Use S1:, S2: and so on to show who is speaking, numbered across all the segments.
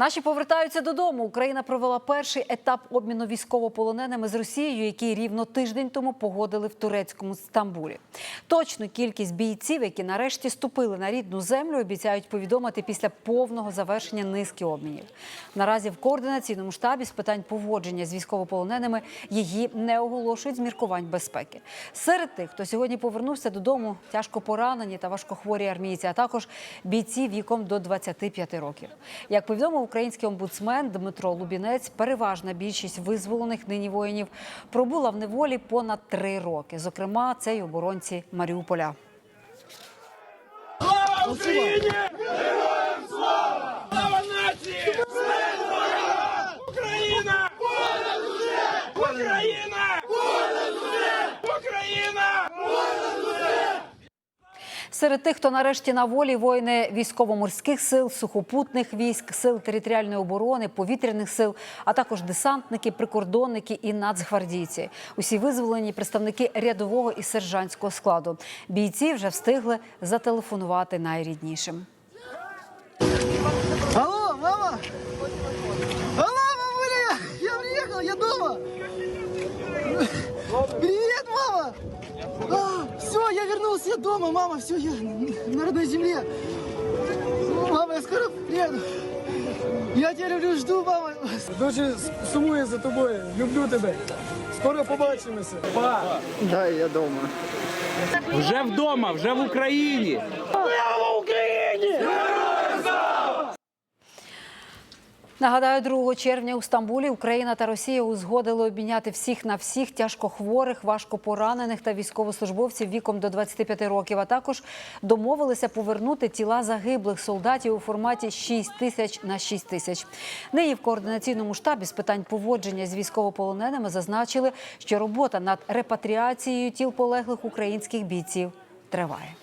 S1: Наші повертаються додому. Україна провела перший етап обміну військовополоненими з Росією, який рівно тиждень тому погодили в турецькому Стамбулі. Точну кількість бійців, які нарешті ступили на рідну землю, обіцяють повідомити після повного завершення низки обмінів. Наразі в координаційному штабі з питань поводження з військовополоненими її не оголошують з міркувань безпеки. Серед тих, хто сьогодні повернувся додому, тяжко поранені та важкохворі армійці, а також бійці віком до 25 років. Як повідомив український омбудсмен Дмитро Лубінець, переважна більшість визволених нині воїнів пробула в неволі понад три роки. Зокрема, це й оборонці Маріуполя.
S2: Україні! Героям слава! Слава нації! Смерть ворогам! Україна! Понад усе! Україна! Понад усе! Україна! Понад усе!
S1: Серед тих, хто нарешті на волі, воїни військово-морських сил, сухопутних військ, сил територіальної оборони, повітряних сил, а також десантники, прикордонники і нацгвардійці. Усі визволені представники рядового і сержантського складу. Бійці вже встигли зателефонувати найріднішим.
S3: Я вернулся, я дома, мама, все, я на родной земле. Мама, я скоро приеду. Я тебя люблю, жду, мама.
S4: Дуже сумую за тобою. Люблю тебе. Скоро побачимося. Па!
S3: Да, я дома.
S5: Вже вдома, вже в Україні.
S1: Нагадаю, 2 червня у Стамбулі Україна та Росія узгодили обміняти всіх на всіх тяжкохворих, важкопоранених та військовослужбовців віком до 25 років. А також домовилися повернути тіла загиблих солдатів у форматі 6 тисяч на 6 тисяч. Нині в координаційному штабі з питань поводження з військовополоненими зазначили, що робота над репатріацією тіл полеглих українських бійців триває.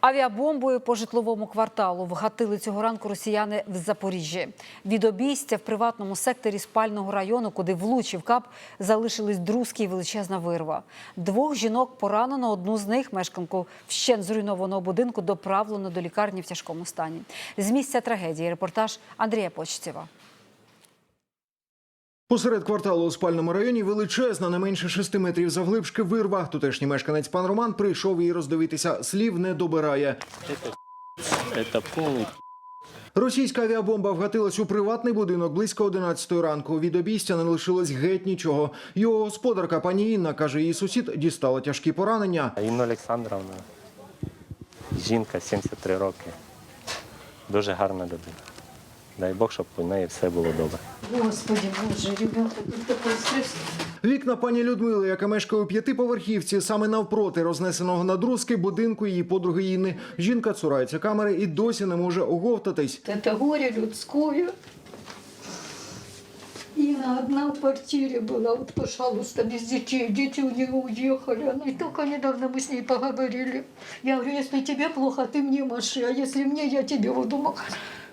S1: Авіабомбою по житловому кварталу вгатили цього ранку росіяни в Запоріжжі. Від обійстя в приватному секторі спального району, куди влучив кап, залишились друзки і величезна вирва. Двох жінок поранено. Одну з них, мешканку вщен зруйнованого будинку, доправлено до лікарні в тяжкому стані. З місця трагедії репортаж Андрія Почтєва.
S6: Посеред кварталу у спальному районі величезна, не менше шести метрів завглибшки вирва. Тутешній мешканець пан Роман прийшов її роздивитися. Слів не добирає.
S7: Это полный
S6: Російська авіабомба вгатилась у приватний будинок близько 11 ранку. Від обійстя не лишилось геть нічого. Його господарка пані Інна каже, її сусід дістала тяжкі поранення.
S7: Інна Олександровна, жінка 73 роки. Дуже гарна людина. Дай Бог, щоб у неї все було добре.
S8: Господи Боже, ребенок тут такой стресс.
S6: Вікна пані Людмили, яка мешкає у п'ятиповерхівці, саме навпроти рознесеного на друзки будинку її подруги Інни. Жінка цурається камери і досі не може оговтатись.
S8: Это горе людское. Инна одна в квартире была, вот, пожалуйста, без детей. Дети у нее уехали. Она и только недавно мы с ней поговорили. Я говорю, если тебе плохо, ты мне маши, а если мне, я тебе вот думаю.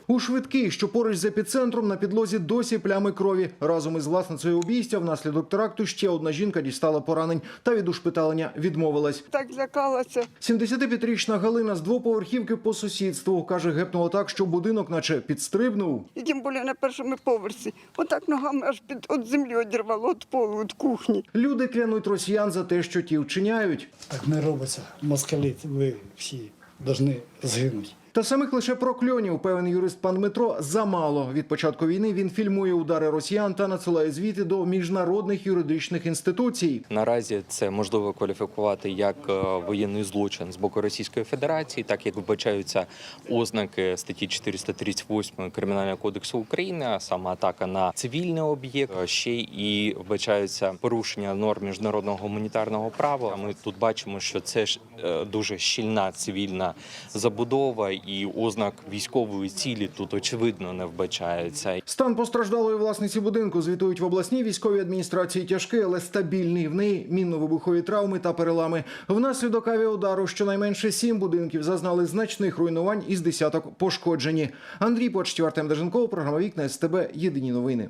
S6: У швидкій, що поруч з епіцентром, на підлозі досі плями крові. Разом із власницею обійстя внаслідок теракту ще одна жінка дістала поранень та від ушпиталення відмовилась.
S9: Так злякалася.
S6: 75-річна Галина з двоповерхівки по сусідству каже, гепнуло так, що будинок, наче підстрибнув.
S9: І тим більше на першому поверсі. Отак ногами аж під от землі одірвало від полу, від кухні.
S6: Люди клянуть росіян за те, що ті вчиняють.
S4: Так не робиться. Москалі, ви всі повинні згинути.
S6: Та самих лише прокльонів, певен юрист пан Дмитро, замало. Від початку війни він фільмує удари росіян та надсилає звіти до міжнародних юридичних інституцій.
S10: Наразі це можливо кваліфікувати як е, воєнний злочин з боку Російської Федерації, так як вбачаються ознаки статті 438 Кримінального кодексу України, а саме атака на цивільний об'єкт, е, ще і вбачаються порушення норм міжнародного гуманітарного права. Ми тут бачимо, що це ж е, дуже щільна цивільна забудова, і ознак військової цілі тут очевидно не вбачається.
S6: Стан постраждалої власниці будинку звітують в обласній військовій адміністрації тяжкий, але стабільний. В неї мінно-вибухові травми та перелами. Внаслідок авіаудару щонайменше сім будинків зазнали значних руйнувань із десяток пошкоджені. Андрій Почтів, Артем Деженков, програма Вікна СТБ. Єдині новини.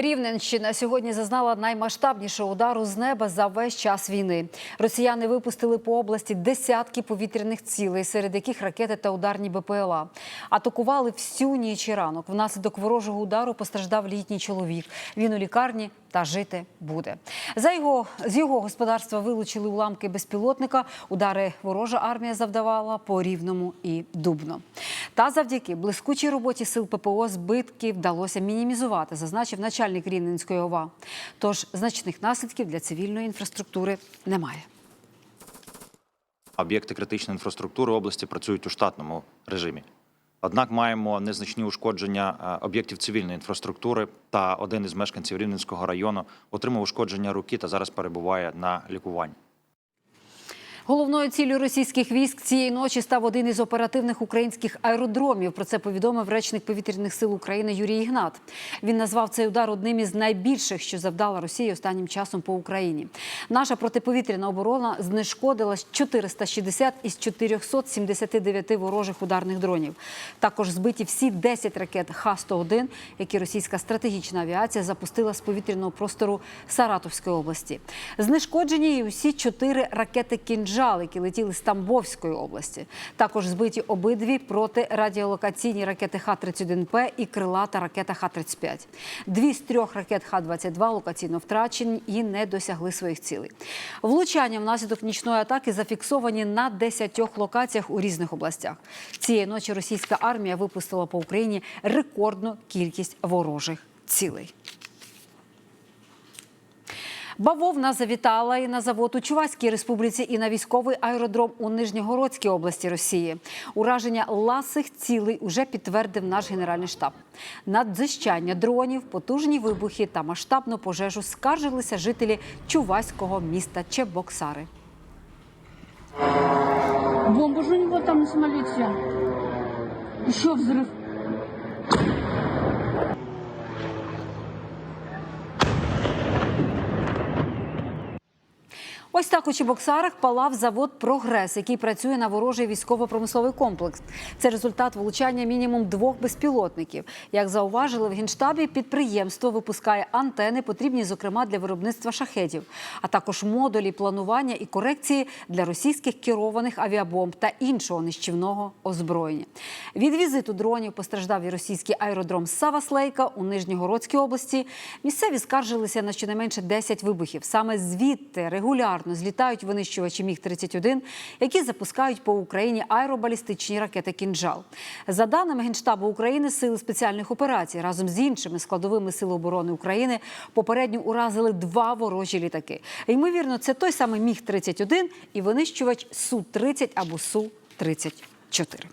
S1: Рівненщина сьогодні зазнала наймасштабнішого удару з неба за весь час війни. Росіяни випустили по області десятки повітряних цілей, серед яких ракети та ударні БПЛА. Атакували всю ніч і ранок. Внаслідок ворожого удару постраждав літній чоловік. Він у лікарні та жити буде. За його з його господарства вилучили уламки безпілотника. Удари ворожа армія завдавала по рівному і дубно. Та завдяки блискучій роботі сил ППО збитки вдалося мінімізувати, зазначив начальник Рівненської ОВА. Тож значних наслідків для цивільної інфраструктури немає.
S11: Об'єкти критичної інфраструктури області працюють у штатному режимі. Однак маємо незначні ушкодження е, об'єктів цивільної інфраструктури, та один із мешканців Рівненського району отримав ушкодження руки та зараз перебуває на лікуванні.
S1: Головною ціллю російських військ цієї ночі став один із оперативних українських аеродромів. Про це повідомив речник повітряних сил України Юрій Ігнат. Він назвав цей удар одним із найбільших, що завдала Росія останнім часом по Україні. Наша протиповітряна оборона знешкодила 460 із 479 ворожих ударних дронів. Також збиті всі 10 ракет Х-101, які російська стратегічна авіація запустила з повітряного простору Саратовської області. Знешкоджені і усі чотири ракети «Кінжал», які летіли з Тамбовської області. Також збиті обидві протирадіолокаційні ракети Х-31П і крилата ракета Х-35. Дві з трьох ракет Х-22 локаційно втрачені і не досягли своїх цілей. Влучання внаслідок нічної атаки зафіксовані на 10 локаціях у різних областях. Цієї ночі російська армія випустила по Україні рекордну кількість ворожих цілей. Бавовна завітала і на завод у Чувашській республіці, і на військовий аеродром у Нижньогородській області Росії. Ураження ласих цілей уже підтвердив наш генеральний штаб. Надзищання дронів, потужні вибухи та масштабну пожежу скаржилися жителі чуваського міста Чебоксари.
S8: Бомба же у него там на самолете. Еще взрыв.
S1: Ось так у Чебоксарах палав завод Прогрес, який працює на ворожий військово-промисловий комплекс. Це результат влучання мінімум двох безпілотників. Як зауважили в генштабі, підприємство випускає антени, потрібні зокрема для виробництва шахедів, а також модулі планування і корекції для російських керованих авіабомб та іншого нищівного озброєння. Від візиту дронів постраждав і російський аеродром Саваслейка у Нижньогородській області. Місцеві скаржилися на щонайменше 10 вибухів. Саме звідти регулярно злітають винищувачі Міг-31, які запускають по Україні аеробалістичні ракети «Кінжал». За даними Генштабу України, сили спеціальних операцій разом з іншими складовими сил оборони України попередньо уразили два ворожі літаки. Ймовірно, це той самий Міг-31 і винищувач Су-30 або Су-34.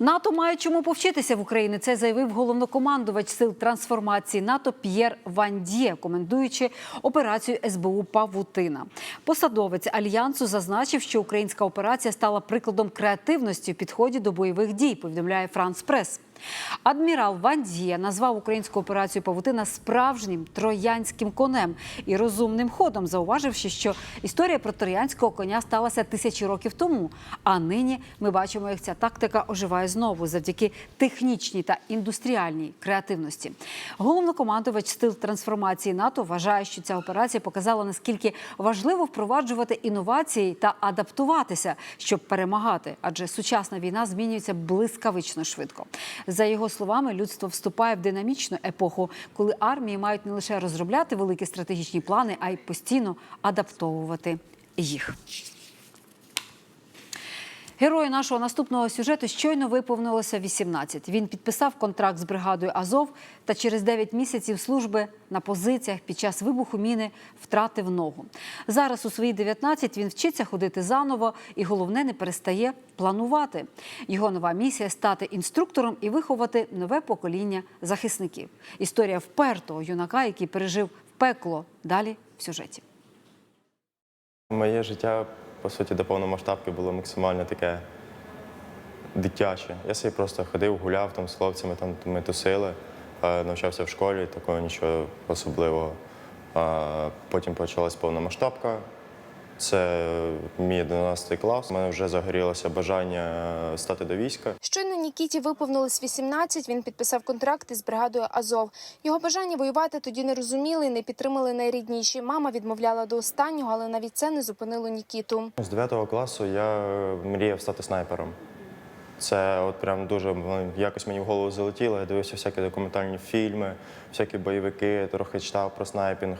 S1: НАТО має чому повчитися в Україні. Це заявив головнокомандувач сил трансформації НАТО П'єр Вандє, комендуючи операцію СБУ Павутина. Посадовець альянсу зазначив, що українська операція стала прикладом креативності в підході до бойових дій. Повідомляє Франс Прес. Адмірал Вандія назвав українську операцію Павутина справжнім троянським конем і розумним ходом, зауваживши, що історія про троянського коня сталася тисячі років тому. А нині ми бачимо, як ця тактика оживає знову завдяки технічній та індустріальній креативності. Головнокомандувач стил трансформації НАТО вважає, що ця операція показала наскільки важливо впроваджувати інновації та адаптуватися, щоб перемагати, адже сучасна війна змінюється блискавично швидко. За його словами, людство вступає в динамічну епоху, коли армії мають не лише розробляти великі стратегічні плани, а й постійно адаптовувати їх. Герою нашого наступного сюжету щойно виповнилося 18. Він підписав контракт з бригадою Азов та через 9 місяців служби на позиціях під час вибуху міни втратив ногу. Зараз у свої 19 він вчиться ходити заново і головне не перестає планувати. Його нова місія стати інструктором і виховати нове покоління захисників. Історія впертого юнака, який пережив пекло. Далі в сюжеті.
S12: Моє життя, по суті, до повномасштабки було максимально таке дитяче. Я собі просто ходив, гуляв там з хлопцями, там ми тусили, е, навчався в школі, такого нічого особливого. А Потім почалась повномасштабка, Це мій 11 клас. У мене вже загорілося бажання стати до війська.
S13: Щойно Нікіті виповнилось 18, він підписав контракт із бригадою Азов. Його бажання воювати тоді не розуміли і не підтримали найрідніші. Мама відмовляла до останнього, але навіть це не зупинило Нікіту.
S12: З 9 класу я мріяв стати снайпером. Це от прям дуже якось мені в голову залетіло. Я дивився всякі документальні фільми, всякі бойовики, трохи читав про снайпінг.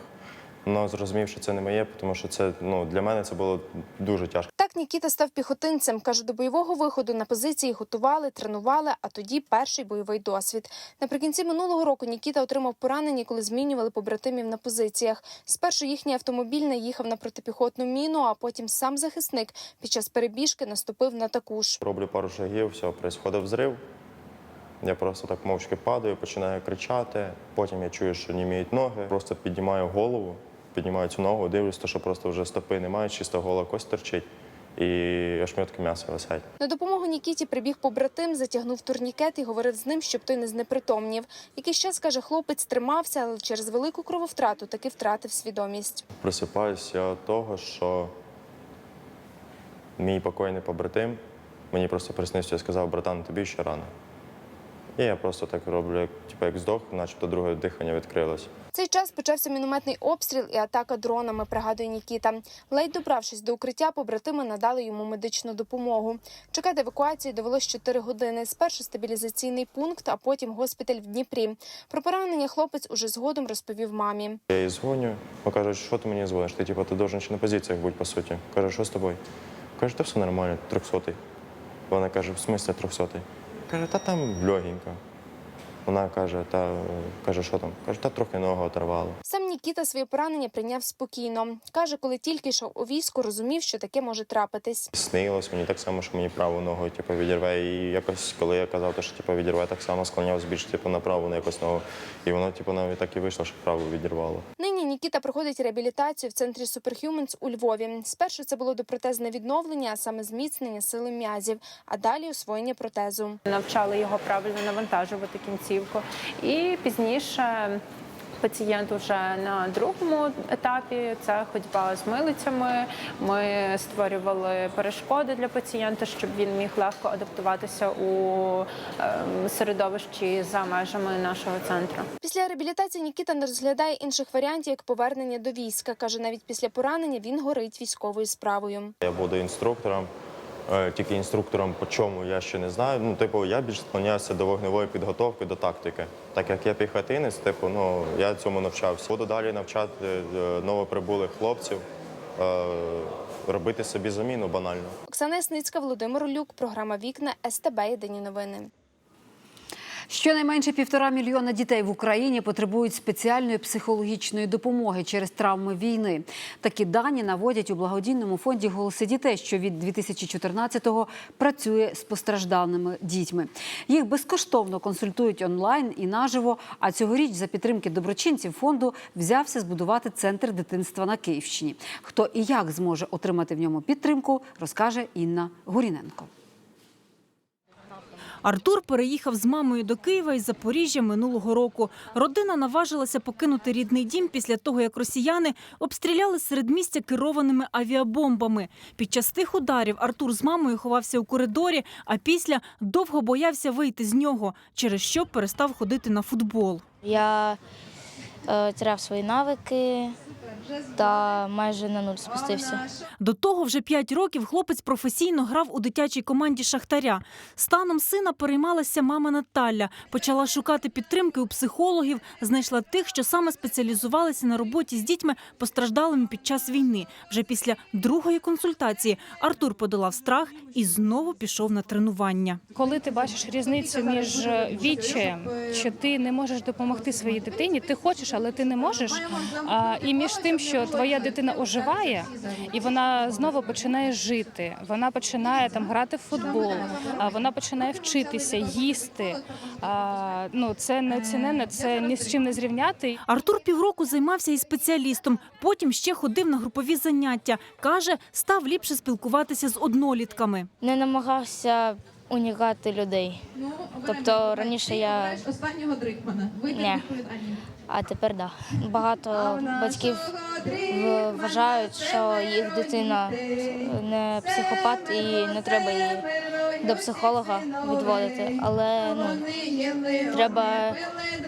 S12: Ну, зрозумів, що це не моє, тому що це ну, для мене це було дуже тяжко.
S13: Так Нікіта став піхотинцем. Каже, до бойового виходу на позиції готували, тренували, а тоді перший бойовий досвід. Наприкінці минулого року Нікіта отримав поранення, коли змінювали побратимів на позиціях. Спершу їхній автомобіль наїхав на протипіхотну міну, а потім сам захисник під час перебіжки наступив на таку ж.
S12: Роблю пару шагів, все, відбувається взрив. Я просто так мовчки падаю, починаю кричати. Потім я чую, що німіють ноги. Просто піднімаю голову, піднімаю цю ногу, дивлюсь, то, що просто вже стопи немає, чисто гола кость торчить і ошметки м'яса висять.
S13: На допомогу Нікіті прибіг побратим, затягнув турнікет і говорив з ним, щоб той не знепритомнів. Якийсь час каже, хлопець тримався, але через велику крововтрату таки втратив свідомість.
S12: Просипаюся від того, що мій покойний побратим мені просто приснився і сказав, братан, тобі ще рано. І я просто так роблю, як, типу, як здох, начебто друге дихання відкрилось.
S13: Цей час почався мінометний обстріл і атака дронами, пригадує Нікіта. Ледь добравшись до укриття, побратими надали йому медичну допомогу. Чекати евакуації довелось 4 години. Спершу стабілізаційний пункт, а потім госпіталь в Дніпрі. Про поранення хлопець уже згодом розповів мамі.
S12: Я їй дзвоню, вона каже, що ти мені дзвониш? Ти типу, ти должен на позиціях бути, по суті. Каже, що з тобою? Каже, та все нормально, трьохсотий. Вона каже, в смислі трьохсотий? Каже, та там легенько. Вона каже, та каже, що там? Каже, та трохи ногу оторвало.
S13: Сам Нікіта своє поранення прийняв спокійно. Каже, коли тільки йшов у військо, розумів, що таке може трапитись.
S12: Снилось мені так само, що мені праву ногу типу, відірве. І якось, коли я казав, то, що типу, відірве, так само склонявся більше типу, на праву на якусь ногу. І воно типу, навіть так і вийшло, що праву відірвало.
S13: Нині Нікіта проходить реабілітацію в центрі Superhumans у Львові. Спершу це було допротезне відновлення, а саме зміцнення сили м'язів, а далі освоєння протезу.
S14: Навчали його правильно навантажувати кінцівку. І пізніше пацієнт вже на другому етапі це ходьба з милицями. Ми створювали перешкоди для пацієнта, щоб він міг легко адаптуватися у ем, середовищі за межами нашого центру.
S13: Після реабілітації Нікіта не розглядає інших варіантів як повернення до війська. каже, навіть після поранення він горить військовою справою.
S12: Я буду інструктором, тільки інструктором по чому я ще не знаю. Ну, типу, я більш склоняюся до вогневої підготовки, до тактики. Так як я піхотинець, типу, ну я цьому навчався. Буду далі навчати е, новоприбулих хлопців. е, Робити собі заміну банально.
S13: Оксана Ясницька, Володимир Люк, програма Вікна СТБ. Єдині новини.
S1: Щонайменше півтора мільйона дітей в Україні потребують спеціальної психологічної допомоги через травми війни. Такі дані наводять у благодійному фонді «Голоси дітей», що від 2014-го працює з постраждалими дітьми. Їх безкоштовно консультують онлайн і наживо. А цьогоріч за підтримки доброчинців фонду взявся збудувати центр дитинства на Київщині. Хто і як зможе отримати в ньому підтримку, розкаже Інна Гуріненко.
S15: Артур переїхав з мамою до Києва із Запоріжжя минулого року. Родина наважилася покинути рідний дім після того, як росіяни обстріляли середмістя керованими авіабомбами. Під час тих ударів Артур з мамою ховався у коридорі, а після довго боявся вийти з нього, через що перестав ходити на футбол.
S16: Я е, теряв свої навики та майже на нуль спустився.
S15: До того вже п'ять років хлопець професійно грав у дитячій команді Шахтаря. Станом сина переймалася мама Наталя. Почала шукати підтримки у психологів, знайшла тих, що саме спеціалізувалися на роботі з дітьми, постраждалими під час війни. Вже після другої консультації Артур подолав страх і знову пішов на тренування.
S17: Коли ти бачиш різницю між відчаєм, що ти не можеш допомогти своїй дитині, ти хочеш, але ти не можеш. І між тим, що твоя дитина оживає, і вона знову починає жити. Вона починає там грати в футбол, а вона починає вчитися, їсти. А, ну це неоціненно, це ні з чим не зрівняти.
S15: Артур півроку займався із спеціалістом, потім ще ходив на групові заняття. Каже, став ліпше спілкуватися з однолітками.
S16: Не намагався уникати людей. Тобто раніше я
S18: останнього дрикмана.
S16: А тепер да. Багато батьків вважають, що їх дитина не психопат і не треба її до психолога відводити. Але ну, треба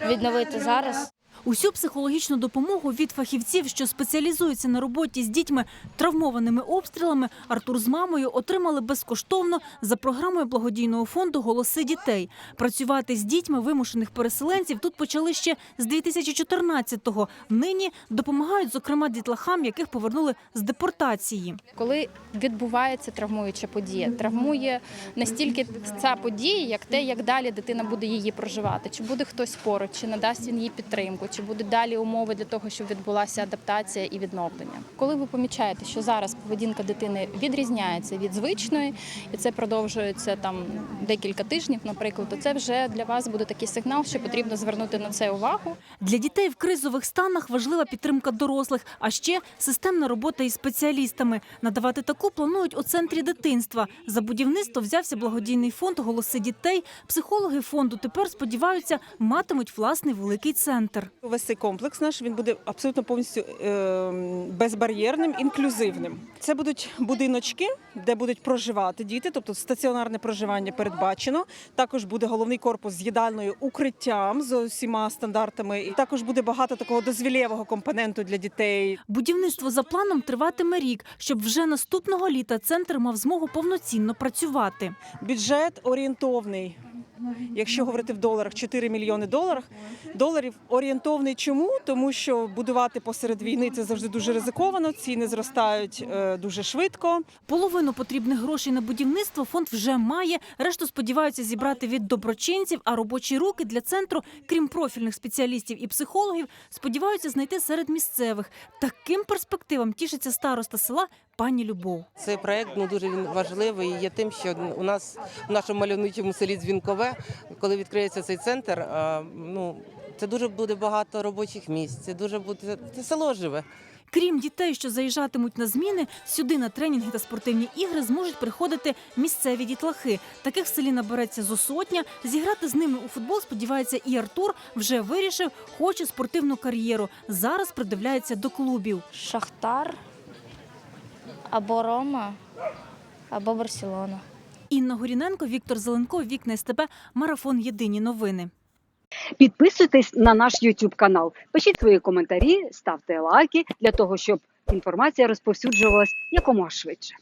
S16: відновити зараз.
S15: Усю психологічну допомогу від фахівців, що спеціалізуються на роботі з дітьми, травмованими обстрілами, Артур з мамою отримали безкоштовно за програмою благодійного фонду Голоси дітей. Працювати з дітьми вимушених переселенців тут почали ще з 2014-го. Нині допомагають, зокрема, дітлахам, яких повернули з депортації.
S17: Коли відбувається травмуюча подія, травмує настільки ця подія, як те, як далі дитина буде її проживати. Чи буде хтось поруч, чи надасть він їй підтримку, чи будуть далі умови для того, щоб відбулася адаптація і відновлення. Коли ви помічаєте, що зараз поведінка дитини відрізняється від звичної, і це продовжується там декілька тижнів, наприклад, то це вже для вас буде такий сигнал, що потрібно звернути на це увагу.
S15: Для дітей в кризових станах важлива підтримка дорослих, а ще системна робота із спеціалістами. Надавати таку планують у центрі дитинства. За будівництво взявся благодійний фонд Голоси дітей. Психологи фонду тепер сподіваються матимуть власний великий центр.
S18: Увесь цей комплекс наш він буде абсолютно повністю е, безбар'єрним, інклюзивним. Це будуть будиночки, де будуть проживати діти, тобто стаціонарне проживання передбачено. Також буде головний корпус з їдальною укриттям з усіма стандартами. І також буде багато такого дозвілєвого компоненту для дітей.
S15: Будівництво за планом триватиме рік, щоб вже наступного літа центр мав змогу повноцінно працювати.
S18: Бюджет орієнтовний. Якщо говорити в доларах, 4 мільйони доларів. Доларів орієнтовний чому? Тому що будувати посеред війни це завжди дуже ризиковано. Ціни зростають е, дуже швидко.
S15: Половину потрібних грошей на будівництво фонд вже має. Решту сподіваються зібрати від доброчинців, а робочі руки для центру, крім профільних спеціалістів і психологів, сподіваються знайти серед місцевих. Таким перспективам тішиться староста села пані Любов.
S19: Цей проект ну дуже він важливий і є тим, що у нас в нашому мальовничому селі Дзвінкове, коли відкриється цей центр, ну це дуже буде багато робочих місць. Це дуже буде це село живе.
S15: Крім дітей, що заїжджатимуть на зміни, сюди на тренінги та спортивні ігри зможуть приходити місцеві дітлахи. Таких в селі набереться зо сотня. Зіграти з ними у футбол сподівається і Артур. Вже вирішив, хоче спортивну кар'єру. Зараз придивляється до клубів.
S16: Шахтар або Рома, або Барселона.
S15: Інна Горіненко, Віктор Зеленко, Вікна СТБ, Марафон Єдині новини.
S20: Підписуйтесь на наш YouTube канал, пишіть свої коментарі, ставте лайки для того, щоб інформація розповсюджувалась якомога швидше.